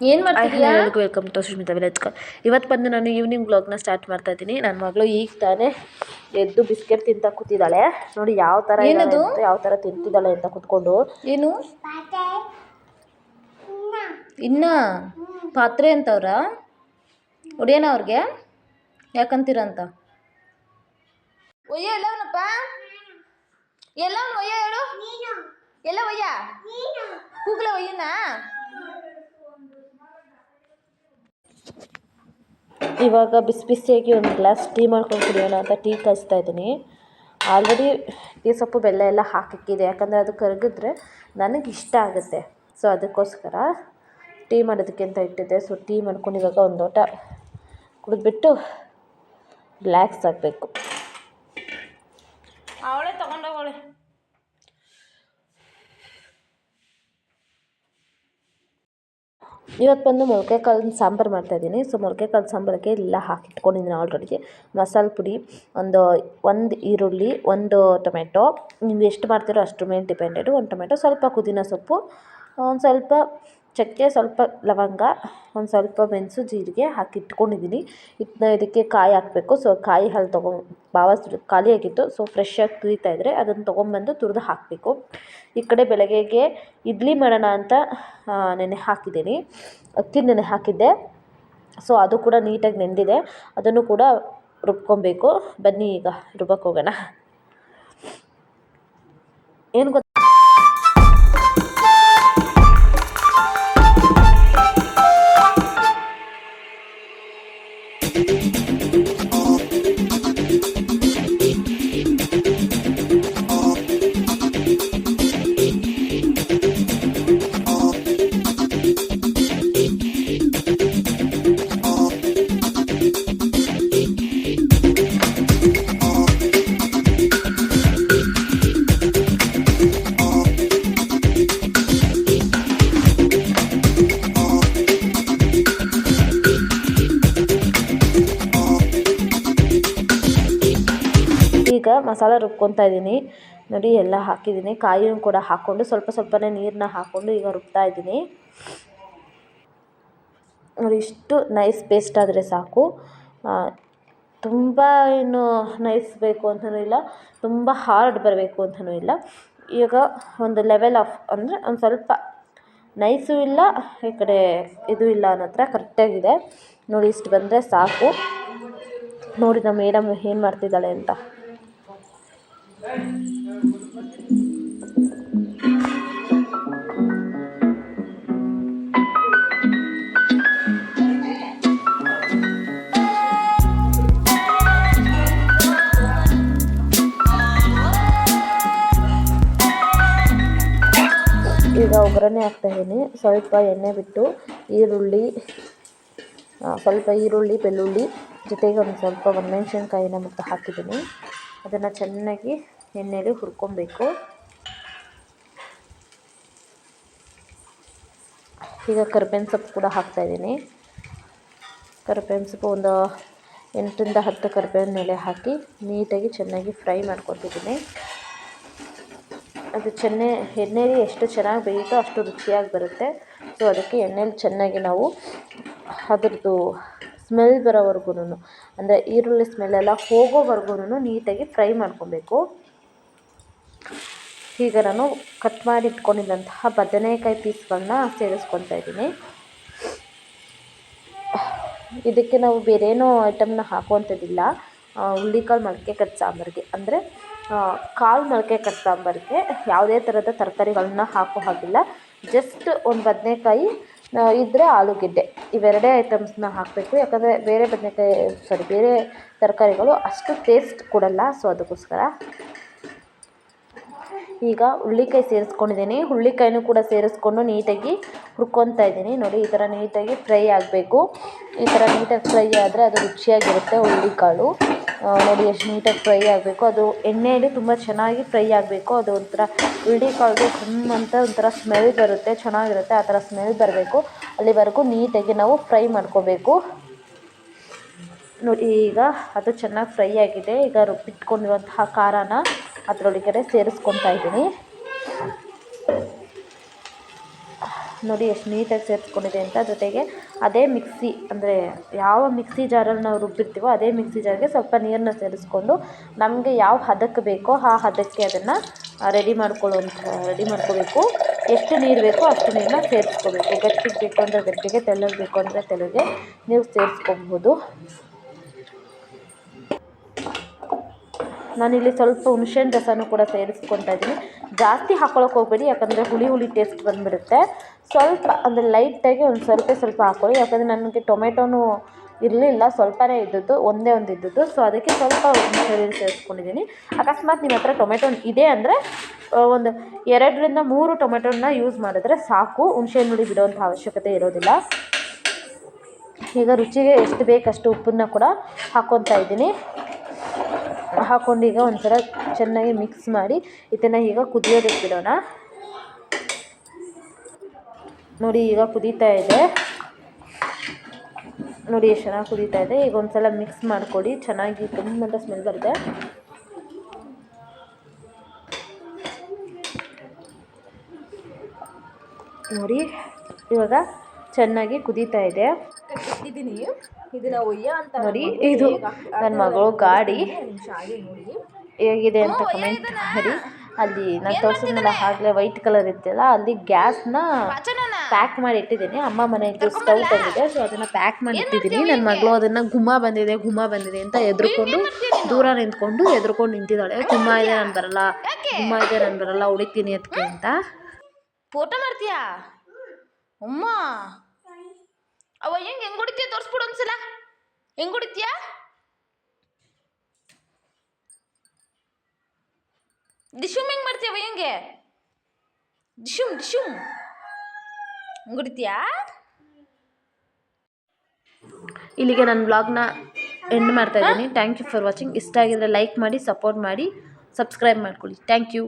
ಏನು ಎಲ್ಲರಿಗೂ welcome to Sushmita village ಇವತ್ತು ಬಂದು ನಾನು ಈವ್ನಿಂಗ್ ಬ್ಲಾಗ್ನ ಸ್ಟಾರ್ಟ್ ಮಾಡ್ತಾ ಇದ್ದೀನಿ. ನನ್ನ ಮಗಳು ಈಗ ತಾನೇ ಎದ್ದು ಬಿಸ್ಕೆಟ್ ತಿಂತ ಕೂತಿದ್ದಾಳೆ. ನೋಡಿ ಯಾವ ಥರ ಏನದು? ಯಾವ ಥರ ತಿಂತಿದ್ದಾಳೆ ಅಂತ ಕೂತ್ಕೊಂಡು. ಏನು? ಇನ್ನ? ಪಾತ್ರೆ ಅಂತವ್ರ ಹೊಡಿಯೋಣ ಅವ್ರಿಗೆ? ಯಾಕಂತೀರಂತ ಒಯ್ಯ ಎಲ್ಲವನಪ್ಪ? ಎಲ್ಲವನು ಒಯ್ಯ ಹೇಳು. ಎಲ್ಲ ಒಯ್ಯ. ಕೂಗ್ಲ ಒಯ್ಯನ? ಇವಾಗ ಬಿಸಿ ಬಿಸಿಯಾಗಿ ಒಂದು ಗ್ಲಾಸ್ ಟೀ ಮಾಡ್ಕೊಂಡು ಕುಡಿಯೋಣ ಅಂತ ಟೀ ಕಾಯಿಸ್ತಾ ಇದ್ದೀನಿ. ಆಲ್ರೆಡಿ ಟೀ ಸೊಪ್ಪು ಬೆಲ್ಲ ಎಲ್ಲ ಹಾಕಿಕ್ಕಿದೆ. ಯಾಕಂದರೆ ಅದು ಕರಗಿದ್ರೆ ನನಗೆ ಇಷ್ಟ ಆಗುತ್ತೆ. ಸೊ ಅದಕ್ಕೋಸ್ಕರ ಟೀ ಮಾಡೋದಕ್ಕೆ ಅಂತ ಇಟ್ಟಿದ್ದೆ. ಸೊ ಟೀ ಮಾಡ್ಕೊಂಡು ಇವಾಗ ಒಂದು ಲೋಟ ಕುಡಿದ್ಬಿಟ್ಟು ರಿಲ್ಯಾಕ್ಸ್ ಆಗಬೇಕು. ಇವತ್ತು ಬಂದು ಮೊಳಕೆ ಕಾಳಿನ ಸಾಂಬಾರು ಮಾಡ್ತಾಯಿದ್ದೀನಿ. ಸೊ ಮೊಳಕೆ ಕಾಳು ಸಾಂಬಾರಿಗೆ ಎಲ್ಲ ಹಾಕಿಟ್ಕೊಂಡಿದ್ದೀನಿ ಆಲ್ರೆಡಿ ಮಸಾಲೆ ಪುಡಿ, ಒಂದು ಒಂದು ಈರುಳ್ಳಿ, ಒಂದು ಟೊಮೆಟೊ. ನೀವು ಎಷ್ಟು ಮಾಡ್ತೀರೋ ಅಷ್ಟ್ರ ಮೇಲೆ ಡಿಪೆಂಡೆಡು ಒಂದು ಟೊಮೆಟೊ, ಸ್ವಲ್ಪ ಪುದೀನ ಸೊಪ್ಪು, ಒಂದು ಸ್ವಲ್ಪ ಚಕ್ಕೆ ಸ್ವಲ್ಪ ಲವಂಗ, ಒಂದು ಸ್ವಲ್ಪ ಮೆಣಸು, ಜೀರಿಗೆ ಹಾಕಿ ಇಟ್ಕೊಂಡಿದ್ದೀನಿ ಇದನ್ನ ಇದಕ್ಕೆ ಕಾಯಿ ಹಾಕಬೇಕು. ಸೊ ಕಾಯಿ ಹಾಲು ತೊಗೊ ಭಾಳ ಖಾಲಿಯಾಗಿತ್ತು ಸೊ ಫ್ರೆಶ್ಶಾಗಿ ತುರಿತಾ ಇದ್ದರೆ ಅದನ್ನು ತೊಗೊಂಬಂದು ತುರಿದು ಹಾಕಬೇಕು. ಈ ಕಡೆ ಬೆಳಗ್ಗೆಗೆ ಇಡ್ಲಿ ಮಾಡೋಣ ಅಂತ ನೆನೆ ಹಾಕಿದ್ದೀನಿ. ಅಕ್ಕಿ ನೆನೆ ಹಾಕಿದ್ದೆ. ಸೊ ಅದು ಕೂಡ ನೀಟಾಗಿ ನೆಂದಿದೆ. ಅದನ್ನು ಕೂಡ ರುಬ್ಕೊಬೇಕು. ಬನ್ನಿ ಈಗ ರುಬ್ಬಕ್ಕೆ ಹೋಗೋಣ. ಏನು ಮಸಾಲೆ ರುಬ್ಕೊತಾ ಇದ್ದೀನಿ. ನೋಡಿ, ಎಲ್ಲ ಹಾಕಿದ್ದೀನಿ. ಕಾಯಿಯೂ ಕೂಡ ಹಾಕ್ಕೊಂಡು ಸ್ವಲ್ಪ ಸ್ವಲ್ಪನೇ ನೀರನ್ನ ಹಾಕ್ಕೊಂಡು ಈಗ ರುಬ್ತಾ ಇದ್ದೀನಿ. ನೋಡಿ, ಇಷ್ಟು ನೈಸ್ ಪೇಸ್ಟ್ ಆದರೆ ಸಾಕು. ತುಂಬ ಏನು ನೈಸ್ ಬೇಕು ಅಂತಲೂ ಇಲ್ಲ, ತುಂಬ ಹಾರ್ಡ್ ಬರಬೇಕು ಅಂತಲೂ ಇಲ್ಲ. ಈಗ ಒಂದು ಲೆವೆಲ್ ಆಫ್ ಅಂದರೆ ಒಂದು ಸ್ವಲ್ಪ ನೈಸು ಇಲ್ಲ, ಈ ಕಡೆ ಇದು ಇಲ್ಲ ಅನ್ನೋ ಥರ ಕರೆಕ್ಟಾಗಿದೆ ನೋಡಿ, ಇಷ್ಟು ಬಂದರೆ ಸಾಕು. ನೋಡಿ, ನಮ್ಮ ಮೇಡಮ್ ಏನು ಮಾಡ್ತಿದ್ದಾಳೆ ಅಂತ. ಈಗ ಒಗ್ಗರಣೆ ಹಾಕ್ತಾಯಿದ್ದೀನಿ ಸ್ವಲ್ಪ ಎಣ್ಣೆ ಬಿಟ್ಟು ಈರುಳ್ಳಿ ಸ್ವಲ್ಪ ಈರುಳ್ಳಿ, ಬೆಳ್ಳುಳ್ಳಿ, ಜೊತೆಗೆ ಒಂದು ಸ್ವಲ್ಪ ಒಂದು ಮೆಣಸಿನ್ಕಾಯಿನ ಮತ್ತು ಹಾಕಿದ್ದೀನಿ. ಅದನ್ನು ಚೆನ್ನಾಗಿ ಎಣ್ಣೆಯಲ್ಲಿ ಹುರ್ಕೊಬೇಕು. ಈಗ ಕರ್ಬೇವಿನ ಸೊಪ್ಪು ಕೂಡ ಹಾಕ್ತಾಯಿದ್ದೀನಿ ಕರ್ಬೇವಿನ ಸೊಪ್ಪು ಒಂದು ಎಂಟರಿಂದ ಹತ್ತು ಕರ್ಬೇವಿನ ಎಲೆ ಹಾಕಿ ನೀಟಾಗಿ ಚೆನ್ನಾಗಿ ಫ್ರೈ ಮಾಡ್ಕೊತಿದ್ದೀನಿ ಅದು ಚೆನ್ನೆ, ಎಣ್ಣೆಲಿ ಎಷ್ಟು ಚೆನ್ನಾಗಿ ಬೇಯುತ್ತೋ ಅಷ್ಟು ರುಚಿಯಾಗಿ ಬರುತ್ತೆ. ಸೊ ಅದಕ್ಕೆ ಎಣ್ಣೆಲಿ ಚೆನ್ನಾಗಿ ನಾವು ಅದರದ್ದು ಸ್ಮೆಲ್ ಬರೋವರೆಗೂ ಅಂದರೆ ಈರುಳ್ಳಿ ಸ್ಮೆಲ್ಲೆಲ್ಲ ಹೋಗೋವರೆಗೂ ನೀಟಾಗಿ ಫ್ರೈ ಮಾಡ್ಕೊಬೇಕು. ಈಗ ನಾನು ಕಟ್ ಮಾಡಿ ಇಟ್ಕೊಂಡಿದ್ದಂತಹ ಬದನೆಕಾಯಿ ಪೀಸ್ಗಳನ್ನ ಸೇರಿಸ್ಕೊತಾ ಇದ್ದೀನಿ. ಇದಕ್ಕೆ ನಾವು ಬೇರೇನೋ ಐಟಮ್ನ ಹಾಕುವಂಥದ್ದಿಲ್ಲ. ಹುಳ್ಳಿಕಾಳು ಮೊಳಕೆ ಕಟ್ ಸಾಂಬಾರಿಗೆ. ಅಂದರೆ ಕಾಳು ಮೊಳಕೆ ಕಟ್ ಸಾಂಬಾರಿಗೆ ಯಾವುದೇ ಥರದ ತರಕಾರಿಗಳನ್ನ ಹಾಕೋ ಹಾಗಿಲ್ಲ. ಜಸ್ಟ್ ಒಂದು ಬದನೆಕಾಯಿ ಇದ್ದರೆ ಆಲೂಗೆಡ್ಡೆ. ಇವೆರಡೇ ಐಟಮ್ಸ್ನ ಹಾಕಬೇಕು. ಯಾಕಂದರೆ ಬೇರೆ ಬದನೆಕಾಯಿ ಸಾರಿ ಬೇರೆ ತರಕಾರಿಗಳು ಅಷ್ಟು ಟೇಸ್ಟ್ ಕೊಡಲ್ಲ. ಸೊ ಅದಕ್ಕೋಸ್ಕರ ಈಗ ಹುಳ್ಳಿಕಾಯಿ ಸೇರಿಸ್ಕೊಂಡಿದ್ದೀನಿ. ಹುಳ್ಳಿಕಾಯಿನೂ ಕೂಡ ಸೇರಿಸ್ಕೊಂಡು ನೀಟಾಗಿ ಹುರ್ಕೊತಾ ಇದ್ದೀನಿ. ನೋಡಿ, ಈ ಥರ ನೀಟಾಗಿ ಫ್ರೈ ಆಗಬೇಕು. ಈ ಥರ ನೀಟಾಗಿ ಫ್ರೈ ಆದರೆ ಅದು ರುಚಿಯಾಗಿರುತ್ತೆ ಹುಳ್ಳಿಕಾಳು ನೋಡಿ, ಎಷ್ಟು ನೀಟಾಗಿ ಫ್ರೈ ಆಗಬೇಕು. ಅದು ಎಣ್ಣೆಯಲ್ಲಿ ತುಂಬ ಚೆನ್ನಾಗಿ ಫ್ರೈ ಆಗಬೇಕು. ಅದು ಒಂಥರ ಹುಳ್ಳಿಕಾಳಿಗೆ ಘಮ್ ಅಂತ ಒಂಥರ ಸ್ಮೆಲ್ ಬರುತ್ತೆ, ಚೆನ್ನಾಗಿರುತ್ತೆ. ಆ ಥರ ಸ್ಮೆಲ್ ಬರಬೇಕು. ಅಲ್ಲಿವರೆಗೂ ನೀಟಾಗಿ ನಾವು ಫ್ರೈ ಮಾಡ್ಕೋಬೇಕು. ನೋಡಿ, ಈಗ ಅದು ಚೆನ್ನಾಗಿ ಫ್ರೈ ಆಗಿದೆ. ಈಗ ರುಬ್ಬಿಟ್ಕೊಂಡಿರುವಂತಹ ಖಾರನ ಅದರೊಳಗಡೆ ಸೇರಿಸ್ಕೊತಾ ಇದ್ದೀನಿ. ನೋಡಿ ಎಷ್ಟು ನೀಟಾಗಿ ಸೇರಿಸ್ಕೊಂಡಿದೆ ಅಂತ. ಜೊತೆಗೆ ಅದೇ ಮಿಕ್ಸಿ, ಅಂದರೆ ಯಾವ ಮಿಕ್ಸಿ ಜಾರಲ್ಲಿ ನಾವು ರುಬ್ಬಿರ್ತೀವೋ ಅದೇ ಮಿಕ್ಸಿ ಜಾರಿಗೆ ಸ್ವಲ್ಪ ನೀರನ್ನ ಸೇರಿಸ್ಕೊಂಡು ನಮಗೆ ಯಾವ ಹದಕ್ಕೆ ಬೇಕೋ ಆ ಹದಕ್ಕೆ ಅದನ್ನು ರೆಡಿ ಮಾಡ್ಕೊಳ್ಳೋಂಥ ರೆಡಿ ಮಾಡ್ಕೋಬೇಕು. ಎಷ್ಟು ನೀರು ಬೇಕೋ ಅಷ್ಟು ನೀರನ್ನ ಸೇರಿಸ್ಕೋಬೇಕು. ಗಟ್ಟಿಗೆ ಬೇಕು ಅಂದರೆ ಗಟ್ಟಿಗೆ, ತೆಳ್ಳಗೆ ಬೇಕು ಅಂದರೆ ತೆಳ್ಳಗೆ. ನೀವು ಸೇರಿಸ್ಕೊಬಹುದು. ನಾನಿಲ್ಲಿ ಸ್ವಲ್ಪ ಹುಣಸೆಹಣ್ಣು ರಸನೂ ಕೂಡ ಸೇರಿಸ್ಕೊತಾ ಇದ್ದೀನಿ. ಜಾಸ್ತಿ ಹಾಕ್ಕೊಳಕ್ಕೆ ಹೋಗಬೇಡಿ, ಯಾಕಂದರೆ ಹುಳಿ ಹುಳಿ ಟೇಸ್ಟ್ ಬಂದುಬಿಡುತ್ತೆ. ಸ್ವಲ್ಪ, ಅಂದರೆ ಲೈಟಾಗಿ ಒಂದು ಸ್ವಲ್ಪ ಸ್ವಲ್ಪ ಹಾಕ್ಕೊಳ್ಳಿ ಯಾಕಂದರೆ ನನಗೆ ಟೊಮೆಟೊನೂ ಇರಲಿಲ್ಲ, ಸ್ವಲ್ಪನೇ ಇದ್ದದ್ದು, ಒಂದೇ ಒಂದು ಇದ್ದದ್ದು. ಸೊ ಅದಕ್ಕೆ ಸ್ವಲ್ಪ ಹುಣಸೆಹಣ್ಣು ಸೇರಿಸ್ಕೊಂಡಿದ್ದೀನಿ. ಅಕಸ್ಮಾತ್ ನಿಮ್ಮ ಹತ್ರ ಟೊಮೆಟೊ ಇದೆ ಅಂದರೆ ಒಂದು ಎರಡರಿಂದ ಮೂರು ಟೊಮೆಟೊನ ಯೂಸ್ ಮಾಡಿದ್ರೆ ಸಾಕು. ಹುಣಸೆಹಣ್ಣು ಹುಳಿ ಬಿಡುವಂಥ ಅವಶ್ಯಕತೆ ಇರೋದಿಲ್ಲ. ಈಗ ರುಚಿಗೆ ಎಷ್ಟು ಬೇಕಷ್ಟು ಉಪ್ಪನ್ನ ಕೂಡ ಹಾಕ್ಕೊತಾ ಇದ್ದೀನಿ. ಹಾಕ್ಕೊಂಡು ಈಗ ಒಂಥರ ಚೆನ್ನಾಗಿ ಮಿಕ್ಸ್ ಮಾಡಿ ಇದನ್ನು ಈಗ ಕುದಿಯೋದಕ್ಕೆ ಬಿಡೋಣ. ನೋಡಿ ಈಗ ಕುದೀತಾ ಇದೆ. ನೋಡಿ ಎಷ್ಟು ಚೆನ್ನಾಗಿ ಕುದೀತಾ ಇದೆ. ಈಗ ಒಂದ್ಸಲ ಮಿಕ್ಸ್ ಮಾಡಿಕೊಡಿ. ಚೆನ್ನಾಗಿ ತುಂಬ ಸ್ಮೆಲ್ ಬರುತ್ತೆ. ನೋಡಿ ಇವಾಗ ಚೆನ್ನಾಗಿ ಕುದೀತಾ ಇದೆ. ಇದ್ದೀನಿ ನೋಡಿ ಇದು ನನ್ನ ಮಗಳು ಗಾಡಿ ಹೇಗಿದೆ ಅಂತ ಕಮೆಂಟ್ ಮಾಡಿ. ಅಲ್ಲಿ ನಾನು ತೋರಿಸಿದ್ಮೇಲೆ ಆಗಲೇ ವೈಟ್ ಕಲರ್ ಇತ್ತಲ್ಲ ಅಲ್ಲಿ ಗ್ಯಾಸ್ನ ಪ್ಯಾಕ್ ಮಾಡಿ ಇಟ್ಟಿದ್ದೀನಿ. ಅಮ್ಮ ಮನೆಯಲ್ಲಿ ಸ್ಟವ್ ತಂದಿದೆ ಸೊ ಅದನ್ನು ಪ್ಯಾಕ್ ಮಾಡಿ ಇಟ್ಟಿದ್ದೀನಿ. ನನ್ನ ಮಗಳು ಅದನ್ನು ಗುಮ್ಮ ಬಂದಿದೆ ಗುಮ್ಮ ಬಂದಿದೆ ಅಂತ ಎದ್ರುಕೊಂಡು ದೂರ ನಿಂತ್ಕೊಂಡು ಎದ್ರುಕೊಂಡು ನಿಂತಿದ್ದಾಳೆ. ಗುಮ್ಮ ಇದೆ ನಾನು ಬರಲ್ಲ. ಗುಮ್ಮ ಇದೆ ನಾನು ಬರಲ್ಲ ಉಳಿತೀನಿ ಅದಕ್ಕೆ ಅಂತ. ಫೋಟೋ ಮಾಡ್ತೀಯಾ? ಅಮ್ಮ. ಅವ ಹೆಂಗ್ ಹೆಂಗ್ ಹೊಡಿತೀಯ? ತೋರಿಸ್ಬಿಡು ಒಂದ್ಸಲ. ಹೆಂಗ್ ಹೊಡಿತೀಯ? ಡಿಶುಮ್ ಹೆಂಗ್ ಮಾಡ್ತೀಯವ ಹೆಂಗೆ? ಡಿಶುಮ್ ಡಿಶುಮ್ ಹೆಂಗ್ ಹೊಡಿತೀಯಾ? ಇಲ್ಲಿಗೆ ನನ್ನ ಬ್ಲಾಗ್ನ ಎಂಡ್ ಮಾಡ್ತಾ ಇದ್ದೀನಿ. ಥ್ಯಾಂಕ್ ಯು ಫಾರ್ ವಾಚಿಂಗ್ ಇಷ್ಟ ಆಗಿದ್ರೆ ಲೈಕ್ ಮಾಡಿ ಸಪೋರ್ಟ್ ಮಾಡಿ ಸಬ್ಸ್ಕ್ರೈಬ್ ಮಾಡ್ಕೊಳ್ಳಿ. Thank you